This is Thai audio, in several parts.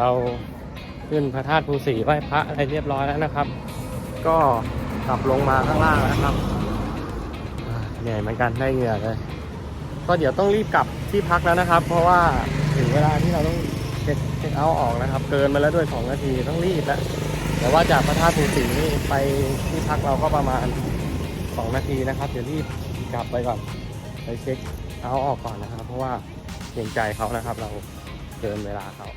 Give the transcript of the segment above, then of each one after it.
เราขึ้นพระธาตุภูสีไหว้พระอะไรเรียบร้อยแล้วนะครับ ก็กลับลงมาข้างล่างแล้วครับอ่าเหนื่อยเหมือนกันได้เหงื่อเลยก็เดี๋ยวต้องรีบกลับที่พักแล้วนะครับ เพราะว่าถึงเวลาที่เราต้องเช็คเช็คเอาท์ออกนะครับ เกินมาแล้วด้วยสองนาทีต้องรีบแล้วแต่ว่าจากพระธาตุภูสีนี่ไปที่พักเราก็ประมาณสองนาทีนะครับ เดี๋ยวรีบกลับไปก่อนไปเช็คเอาท์ออกก่อนนะครับ เพราะว่าเกรงใจเขานะครับ เราเกินเวลาเขา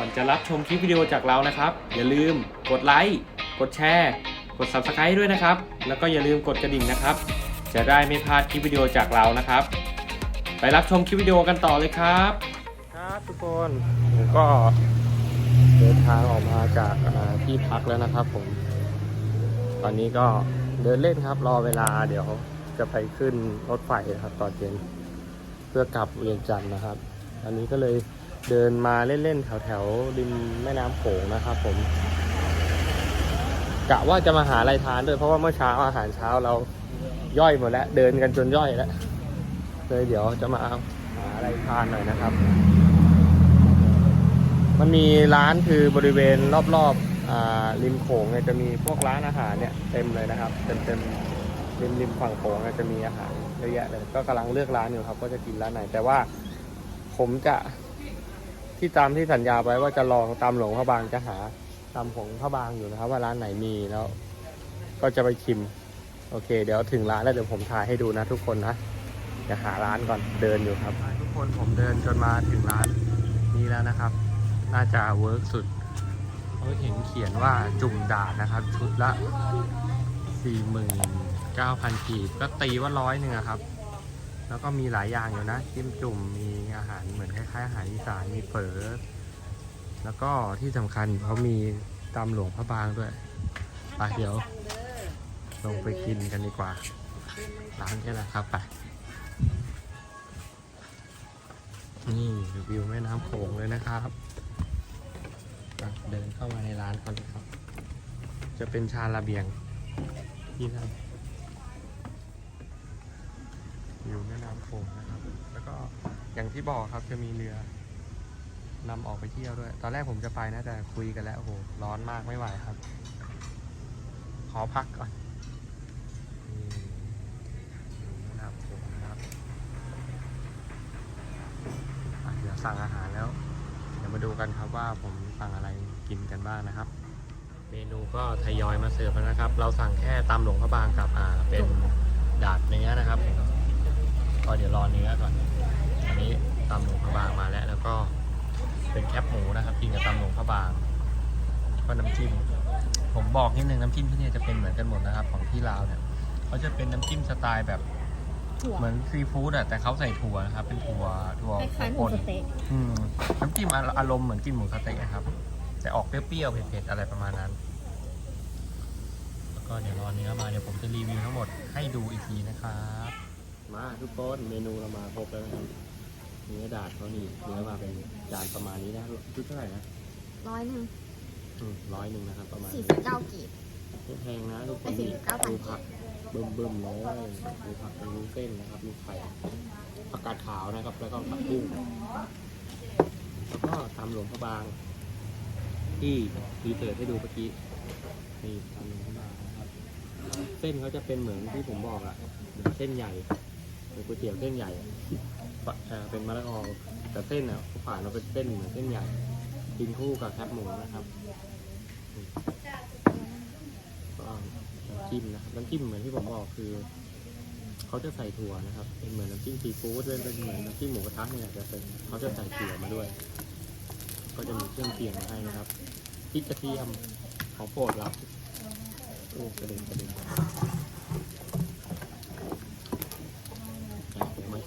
ก่อนจะรับชมคลิปวิดีโอจากเรานะครับ อย่าลืมกดไลค์กดแชร์กด Subscribe ด้วยนะครับ แล้วก็อย่าลืมกดกระดิ่งนะครับ จะได้ไม่พลาดคลิปวิดีโอจากเรานะครับ ไปรับชมคลิปวิดีโอกันต่อเลยครับ ครับทุกคนผมก็เดินทางออกมาจากอ่าที่พักแล้วนะครับผม ตอนนี้ก็เดินเล่นครับ รอเวลาเดี๋ยวจะไปขึ้นรถไฟนะครับตอนเย็นเพื่อกลับเวียงจันทร์นะครับ อันนี้ก็เลย เดินมาเล่นๆแถวๆริมแม่น้ำโขงนะครับผมกะว่าจะมาหาอะไรทานด้วยเพราะว่าเมื่อเช้าอาหารเช้าเราย่อยหมดแล้ว เดินกันจนย่อยแล้วเลยเดี๋ยวจะมาหาอะไรทานหน่อยนะครับ มันมีร้านคือบริเวณรอบๆอ่าริมโขงเนี่ยจะมีพวกร้านอาหารเนี่ยเต็มเลยนะครับเต็มเต็มริมริมฝั่งโขงจะมีอาหารเยอะแยะเลยก็กำลังเลือกร้านอยู่ครับว่าจะกินร้านไหนแต่ว่าผมจะ ที่ตามที่สัญญาไว้ว่าจะลองตามหลวงพระบางจะหาตามของพระบางอยู่นะครับ ว่าร้านไหนมีแล้ว ก็จะไปชิม โอเค เดี๋ยวถึงร้านแล้วเดี๋ยวผมถ่ายให้ดูนะทุกคนนะจะหาร้านก่อนเดินอยู่ครับ ทุกคนผมเดินจนมาถึงร้านนี้แล้วนะครับ น่าจะเวิร์กสุดเขาเห็นเขียนว่าจุ่มดาดนะครับ ชุดละ 49,000กีบก็ตีว่าร้อยหนึ่งครับ แล้วก็มีหลายอย่างอยู่นะจิ้มจุ่มมีอาหารเหมือนคล้ายๆอาหารอีสานมีเฝอแล้วก็ที่สำคัญเขามีตำหลวงพระบางด้วยไปเดี๋ยว ลงไปกินกันดีกว่า ร้านนี้แหละครับไปนี่วิวแม่น้ำโขงเลยนะครับเดินเข้ามาในร้านก่อนเลยครับ จะเป็นชาระเบียงที่นั่น วิวแม่น้ำโขงนะครับ แล้วก็อย่างที่บอกครับจะมีเรือนำออกไปเที่ยวด้วย ตอนแรกผมจะไปนะแต่คุยกันแล้วโอ้โหร้อนมากไม่ไหวครับ ขอพักก่อนนี่นะครับผมนะครับเดี๋ยวสั่งอาหารแล้ว เดี๋ยวมาดูกันครับว่าผมสั่งอะไรกินกันบ้างนะครับ เมนูก็ทยอยมาเสิร์ฟแล้วนะครับ เราสั่งแค่ตำหลวงพระบางกับอ่าเป็นดาดเนื้อนะครับ ก็เดี๋ยวรอเนื้อก่อนอันนี้ตำหลวงพระบางมาแล้ว แล้วก็เป็นแคบหมูนะครับกินกับตำหลวงพระบางก็น้ำจิ้มผมบอกนิดนึงน้ำจิ้มที่เนี่ยจะเป็นเหมือนกันหมดนะครับ ของที่ลาวเนี่ยเขาจะเป็นน้ำจิ้มสไตล์แบบถั่วเหมือนซีฟู้ดอะแต่เขาใส่ถั่วนะครับ เป็นถั่วถั่วคล้ายๆหมูป่นสะเต๊ะอืมน้ำจิ้มอาอารมณ์เหมือนกินหมูสะเต๊ะนะครับ แต่ออกเปรี้ยวๆเผ็ดๆอะไรประมาณนั้น แล้วก็เดี๋ยวรอเนื้อมาเดี๋ยวผมจะรีวิวทั้งหมดให้ดูอีกทีนะครับ มาทุกคนเมนูเรามาครบแล้วนะครับเนื้อดาดเขานี่เนื้อมาเป็นจานประมาณนี้นะชุดเท่าไหร่นะร้อยหนึ่งร้อยหนึ่งนะครับ ประมาณสี่นี้สิบเก้ากีบไม่แพงนะทุกคนไอ้สี่นี่สิบเก้าพันดูผักเบิ่มเบิ่มๆเลยดูผักเป็นวุ้นเส้นนะครับมีไข่ผักกาดขาวนะครับ แล้วก็ผักบุ้งแล้วก็ตำหลวงพระบาง ที่รีเสิร์ชให้ดูเมื่อกี้นี่ตำหลวงพระบางนะครับ เส้นเขาจะเป็นเหมือนที่ผมบอกอะเหมือนเส้นใหญ่ เป็นก๋วยเตี๋ยวเส้นใหญ่เป็นมะละกอแต่เส้นอะเขาผ่านเราเป็นเส้นเหมือนเส้นใหญ่กินคู่กับแคบหมูนะครับก็น้ำจิ้มนะครับน้ำจิ้มเหมือนที่ผมบอกคือเขาจะใส่ถั่วนะครับ เป็นเหมือนน้ำจิ้มซีฟู้ดเป็นเหมือนน้ำจิ้มหมูกระทะเนี่ยแต่เป็นเขาจะใส่ถั่วมาด้วย ก็จะมีเครื่องเคียงมาให้นะครับพริกกระเทียมของโปรดเราโอ้กระเด็นกระเด็น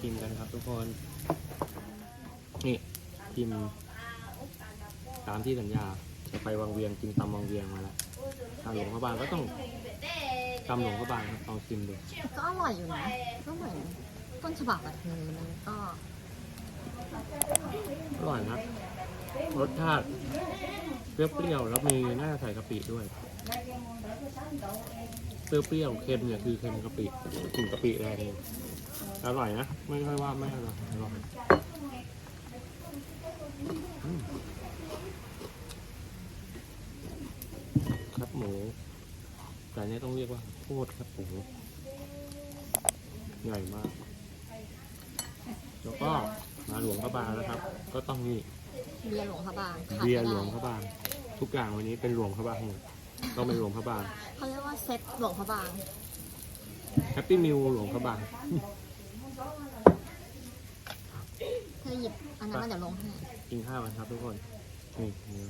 อะผมมาชิมกันครับทุกคน นี่ชิมตามที่สัญญาจะไปวังเวียงกินตำวังเวียงมาแล้วตำหลวงพระบางก็ต้องตำหลวงพระบางครับลองชิมดูก็อร่อยอยู่นะก็เหมือนต้นฉบับอะคือมันก็อร่อยนะรสชาติเปรี้ยวๆแล้วมีหน้าใส่กะปิด้วยเปรี้ยวๆเค็มเนี่ยคือเค็มกะปิกลิ่นกะปิแรงเลย อร่อยนะ ไม่ค่อยว่าไม่อร่อยอร่อยอืมครับหมูแต่อันนี้ต้องเรียกว่าโคตรครับหมูใหญ่มาก แล้วก็มาหลวงพระบางนะครับ ก็ต้องนี่เบียร์หลวงพระบางขาดเบียร์ไม่หลได้วงพระบาง ทุกอย่างวันนี้เป็นหลวงพระบางหมดต้องเป็นหลวงพระบางเขาเรียกว่าเซ็ตหลวงพระบางแฮปปี้มิวหลวงพระบาง เธ อหยิบอันนั้นมาเดี๋ยวลงให้กินข้าวกันครับทุกคนนี่เนื้อ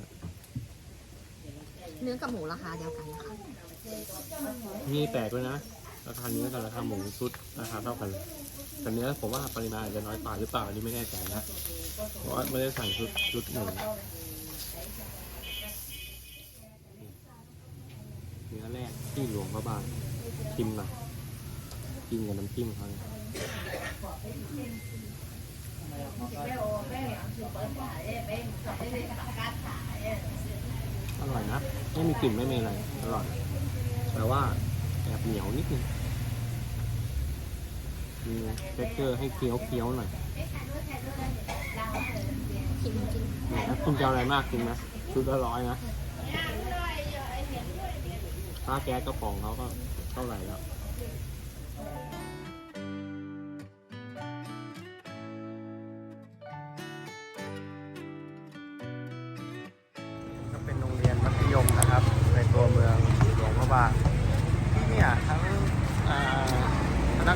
เนื้อกับหมูราคาเดียวกันนะคะมีแปลกด้วยนะราคาเนื้อกับราคาหมูชุดราคาเท่ากันเลยแต่เนื้อผมว่าปริมาณอาจจะน้อยกว่าหรือเปล่าอันนี้ไม่แน่ใจนะเพราะว่าไม่ได้สั่งชุดชุดหมูเนื้อแรกที่หลวงพระบางชิมหน่อยกินกับน้ำจิ้มเขาเลย อร่อยนะ ไม่มีกลิ่นไม่มีอะไร อร่อย แต่ว่าแอบเหนียวนิดนึงมีเท็กเจอร์ให้เคี้ยวเคี้ยวหน่อยนกินถ้าคุณจะเอาอะไรมากกินนะชุดละร้อยนะค่าแก๊สกระป๋องเขาก็เท่าไหร่แล้ว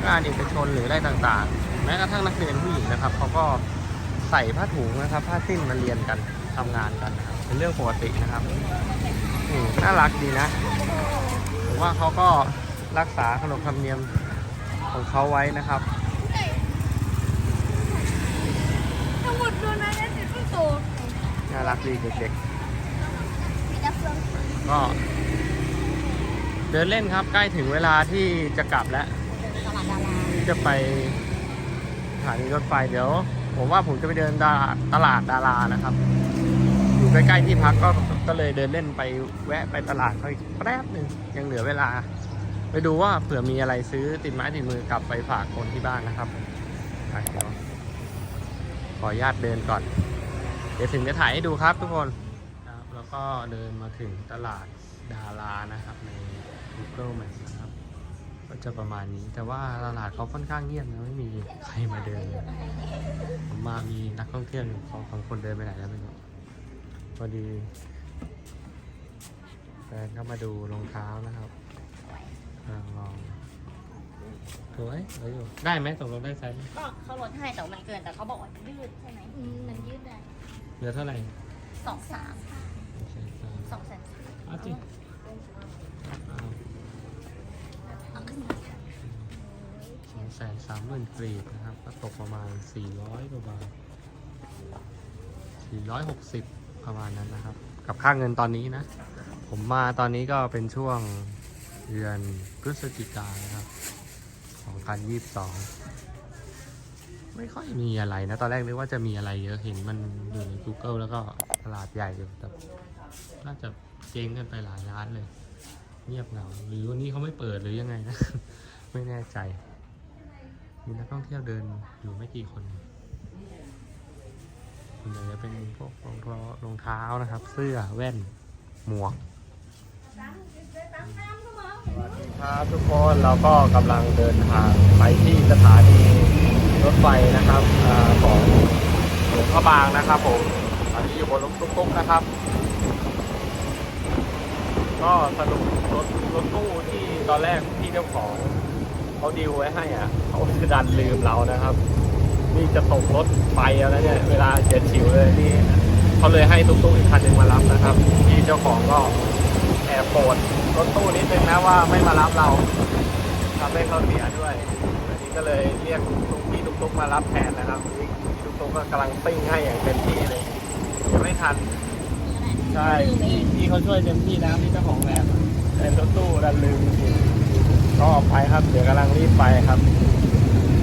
งานเอกชนหรืออะไรต่างๆ แม้กระทั่งนักเรียนผู้หญิงนะครับเขาก็ใส่ผ้าถุงนะครับ ผ้าสิ้นมาเรียนกันทำงานกันนะครับเป็นเรื่องปกตินะครับน่ารักดีนะผมว่าเขาก็รักษาขนบธรรมเนียมของเขาไว้นะครับทั้งหมดดูนะเนี่ยสิบโตน่ารักดีเด็กๆก็เดินเล่นครับใกล้ถึงเวลาที่จะกลับแล้ว ดาราที่จะไปสถานีรถไฟเดี๋ยวผมว่าผมจะไปเดินตลาดตลาดดารานะครับ อยู่ใกล้ๆที่พักก็ก็เลยเดินเล่นไปแวะไปตลาดเขาอีกแป๊บหนึ่งยังเหลือเวลา ไปดูว่าเผื่อมีอะไรซื้อติดไม้ติดมือกลับไปฝากคนที่บ้านนะครับเดี๋ยวขออนุญาตเดินก่อน เดี๋ยวถึงจะถ่ายให้ดูครับทุกคนครับแล้วก็เดินมาถึงตลาดดารานะครับใน Google Map นะครับก็ จะประมาณนี้ แต่ว่าตลาดเขาค่อนข้างเงียบนะไม่มีใครมาเดินเลยผมมามีนักท่องเที่ยวอยู่สองสามคนเดินไปไหนแล้วไม่รู้พอดีแฟนก็มาดูรองเท้านะครับลองลองสวยสวยอยู่ได้ไหมตกลงได้ไซส์ไหมก็เขาลดให้แต่ว่ามันเกินแต่เขาบอกว่ายืดใช่ไหมอืมมันยืดได้เหลือเท่าไหร่สองสามโอเคครับสองแสนเอาสิเอา แสนสามหมื่นกรีดนะครับ ก็ตกประมาณสี่ร้อยกว่าบาทสี่ร้อยหกสิบประมาณนั้นนะครับ กับค่าเงินตอนนี้นะ ผมมาตอนนี้ก็เป็นช่วงเดือนพฤศจิกายนนะครับ2022 ไม่ค่อยมีอะไรนะ ตอนแรกนึกว่าจะมีอะไรเยอะเห็นมันอยู่ใน Google แล้วก็ตลาดใหญ่อยู่แต่น่าจะเจ๊งกันไปหลายร้านเลย เงียบเหงาหรือวันนี้เขาไม่เปิดหรือยังไงนะ ไม่แน่ใจ มีนักท่องเที่ยวเดินอยู่ไม่กี่คนส่วนใหญ่จะเป็นพวกรองเท้ารองเท้านะครับ เสื้อแว่นหมวกสวัสดีครับทุกคนเราก็กำลังเดินทางไปที่สถานีรถไฟนะครับอาของหลวงพระบางนะครับผมตอนนี้อยู่บนรถตุ๊กๆนะครับ ก็สรุปรถรถตู้ที่ตอนแรกพี่เจ้าของ เขาดีลไว้ให้อะเขาดันลืมเรานะครับ นี่จะตกรถไปแล้วเนี่ย เวลาเจ็ดฉิวเลยนี่เขาเลยให้ตุ๊กๆอีกคันหนึ่งมารับนะครับพี่เจ้าของก็แอบโกรธรถตู้นิดนึงนะว่าไม่มารับเราทำให้เขาเสียด้วยอันนี้ก็เลยเรียกตุ๊กพี่ตุ๊กๆมารับแทนนะครับนี่พี่ตุ๊กๆก็กำลังปิ้งให้อย่างเต็มที่เลยยังไม่ทันใช่พี่เขาช่วยเต็มที่นะพี่เจ้าของแบรนด์แต่รถตู้ดันลืมจริง ก็ออกไปครับ เดี๋ยวกำลังรีบไปครับ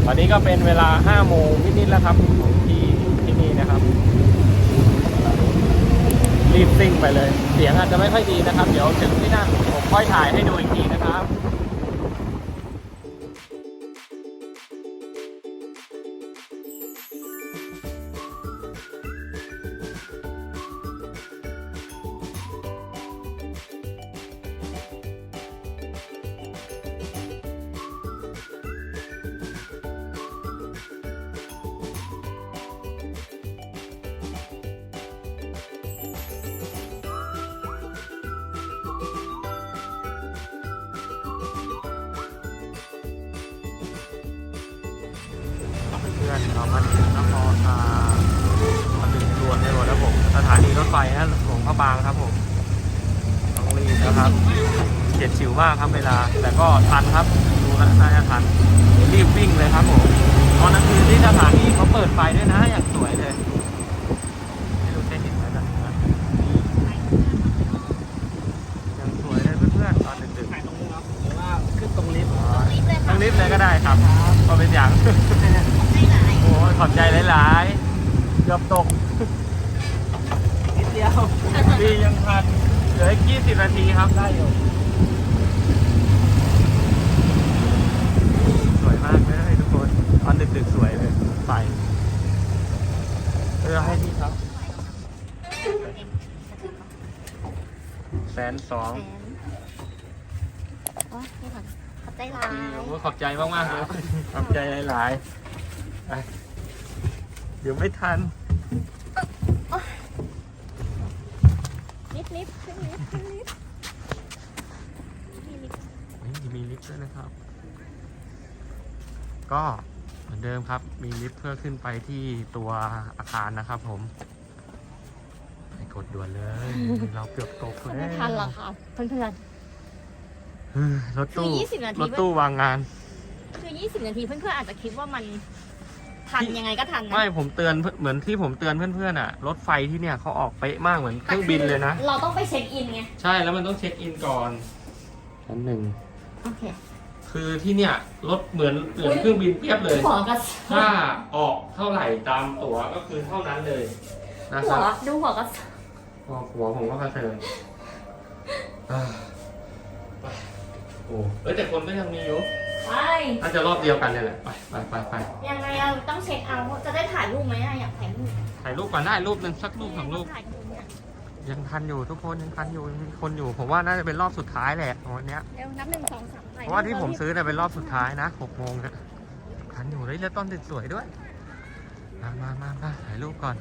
ตอนนี้ก็เป็นเวลา5โมงนิดๆแล้วครับของที่ที่นี่นะครับ รีบซิ่งไปเลย เสียงอาจจะไม่ค่อยดีนะครับ เดี๋ยวถึงที่นั่นผมค่อยถ่ายให้ดูอีกทีนะครับ อนๆเรามาถึงนครอ่ามาถึงรวนในรวนแล้วผม สถานีรถไฟนะหลวงพระบางครับผมต้องรีบนะครับเจ็ดชิวมากครับเวลา แต่ก็ทันครับดูนะน่าจะทันรีบวิ่งเลยครับผมตอนกลางคืนที่สถานีเขาเปิดไฟด้วยนะอย่างสวยเลยไม่รู้จะเห็นไหมนะยังสวยเลยเพื่อนๆตอนดึกๆถ่ายตรงนี้ครับหรือว่าขึ้นตรงลิฟต์รีบเลยต้ค่ะองรีบเลยก็ได้ครับก็เป็นอย่าง ขอบใจหลายๆเกือบตกนิดเดียวดียังทันเหลืออีก20 นาทีครับได้อยู่สวยมากเลยทุกคนตอนดึกๆสวยเลยไฟเออให้พี่ครับแสนสองแสนโอ้ยนี่ก่อนขอบใจหลายโอ้ยขอบใจมากๆเลยขอบใจหลายๆไป เดี๋ยวไม่ทันนิดนิดขึ้นนิดขึ้นนิดมีลิฟต์เฮ้ยมีลิฟต์ด้วยนะครับ ก็เหมือนเดิมครับ มีลิฟต์เพื่อขึ้นไปที่ตัวอาคารนะครับผม ไปกดด่วนเลย เราเกือบตกแล้วไม่ทันหรอกค่ะเพื่อน เฮ้ยรถตู้คือ20นาทีรถตู้วางงาน ๆ คือ 20 นาทีเพื่อนๆอาจจะคิดว่ามัน ทันยังไงก็ทันนะไม่ผมเตือนเพื่อนเหมือนที่ผมเตือนเพื่อนๆอะรถไฟที่เนี่ยเขาออกเป๊ะมากเหมือนเครื่องบินเลยนะ เราต้องไปเช็คอินไง ใช่แล้วมันต้องเช็คอินก่อนชั้นหนึ่งโอเคคือที่เนี่ยรถเหมือนเหมือนเครื่องบินเปรียบเลยหัวกับถ้าออกเท่าไหร่ตามตั๋วก็คือเท่านั้นเลยนะคหัรับวดูหัวกับก็หัวผมก็กระเทินอ่าไปโอ้เอ้ยแต่คนก็ยังมีอยู่ ไปน่าจะรอบเดียวกันเนี่ยแหละไปไปไปไปยังไงเราต้องเช็คเอาท์จะได้ถ่ายรูปไหมอะอยากถ่ายรูปถ่ายรูปก่อนได้รูปหนึ่งสักรูปสองรูป ถ่ายรูปเนี่ยยังทันอยู่ทุกคนยังทันอยู่ยังมีคนอยู่ ผมว่าน่าจะเป็นรอบสุดท้ายแหละวันเนี้ยเร็วนับหนึ่งสองสามถ่ายเพราะว่าที่ผมซื้อเนี่ยเป็นรอบสุดท้ายนะหกโมงเนี่ยทันอยู่เลยแล้วต้นติดสวยด้วยมามามามาถ่ายรูปก่อน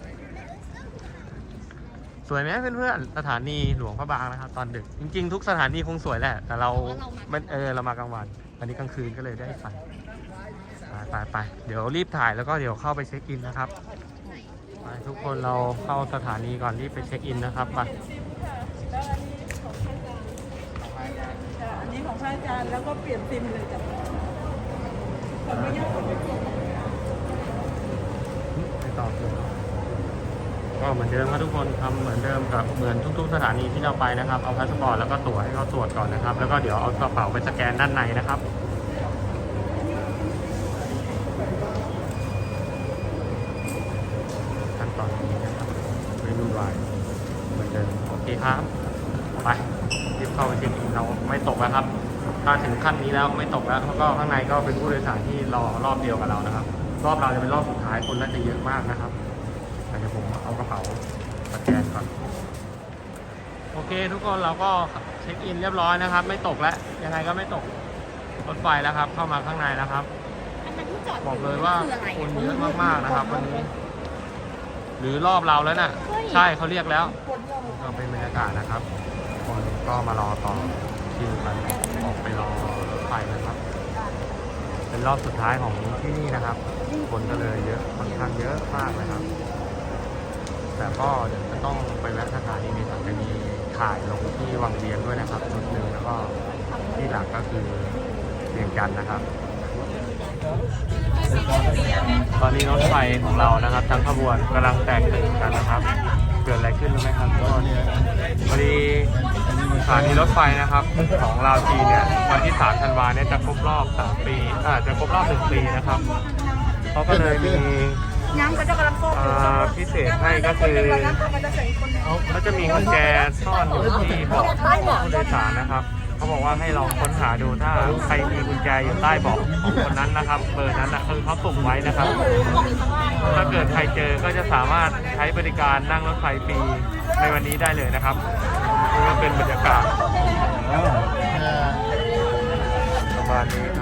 สวยไหมเพื่อนๆสถานีหลวงพระบางนะครับ ตอนดึกจริง ๆ ทุกสถานีคงสวยแหละ แต่เราไม่เออเรามากลางวัน อันนี้กลางคืนก็เลยได้ใส่ไปไปไปเดี๋ยวรีบถ่ายแล้วก็เดี๋ยวเข้าไปเช็คอินนะครับไปทุกคนเราเข้าสถานีก่อนรีบไปเช็คอินนะครับไปอันนี้ของพระอาจารย์แล้วก็เปลี่ยนซิมเลยจ้ะคนไม่ยากคนไม่ยากไปต่อเลย ก็เหมือนเดิมครับทุกคนทำเหมือนเดิมกับเหมือนทุก ๆ สถานีที่เราไปนะครับ เอาพาสปอร์ตแล้วก็ตั๋วให้เขาตรวจก่อนนะครับ แล้วก็เดี๋ยวเอากระเป๋าไปสแกนด้านในนะครับขั้นตอนนี้นะครับไม่วุ่นวายเหมือนเดิมโอเคครับไปรีบเข้าไปเช็คอินเราไม่ตกแล้วครับถ้าถึงขั้นนี้แล้วไม่ตกแล้วแล้วก็ข้างในก็เป็นผู้โดยสารที่รอรอบเดียวกับเรานะครับ รอบเราจะเป็นรอบสุดท้ายคนน่าจะเยอะมากนะครับแต่เดี๋ยวผมเอากระเป๋าสแกนก่อน โอ เคทุกคนเราก็เช็คอินเรียบร้อยนะครับ ไม่ตกแล้วยังไงก็ไม่ตกรถไฟแล้วครับ เข้ามาข้างในแล้วครับอันนั้นที่จอดบอกเลยว่าคืออะไรคนเยอะมากๆนะครับวันนี้ หรือรอบเราแล้วน่ะ ใช่เขาเรียกแล้วก็เป็นบรรยากาศนะครับ คนก็มารอต่อคิวกันออกไปรอรถไฟนะครับ เป็นรอบสุดท้ายของที่นี่นะครับ คนก็เลยเยอะค่อนข้างเยอะมากนะครับ แต่ก็เดี๋ยวจะต้องไปแวะสถานีในสังกันี ถ่ายลงที่วังเวียงด้วยนะครับชุดหนึ่งแล้วก็ที่หลังก็คือเวียงจันทร์นะครับ ตอนนี้รถไฟของเรานะครับทั้งขบวนกำลังแตกตื่นกันนะครับ เกิดอะไรขึ้นรู้ไหมครับก็พอดีสถานีรถไฟนะครับของลาวจีนเนี่ยวันที่3ธันวาเนี่ยจะครบรอบ3ปีอ่าจะครบรอบ1ปีนะครับเขาก็เลยมี น้ำก็จะกำลังโฟกอ่าพิเศษให้ก็คือมันจะใส่คนหนึ่งเขาจะมีกุญแจซ่อนอยู่ที่เบาะผู้โดยสารนะครับ เขาบอกว่าให้ลองค้นหาดูถ้าใครมีกุญแจอยู่ใต้เบาะของคนนั้นนะครับ เบอร์นั้นนะคือเขาสุ่มไว้นะครับ ถ้าเกิดใครเจอก็จะสามารถใช้บริการนั่งรถไฟฟรีในวันนี้ได้เลยนะครับนี่ก็เป็นบรรยากาศประมาณนี้ครับ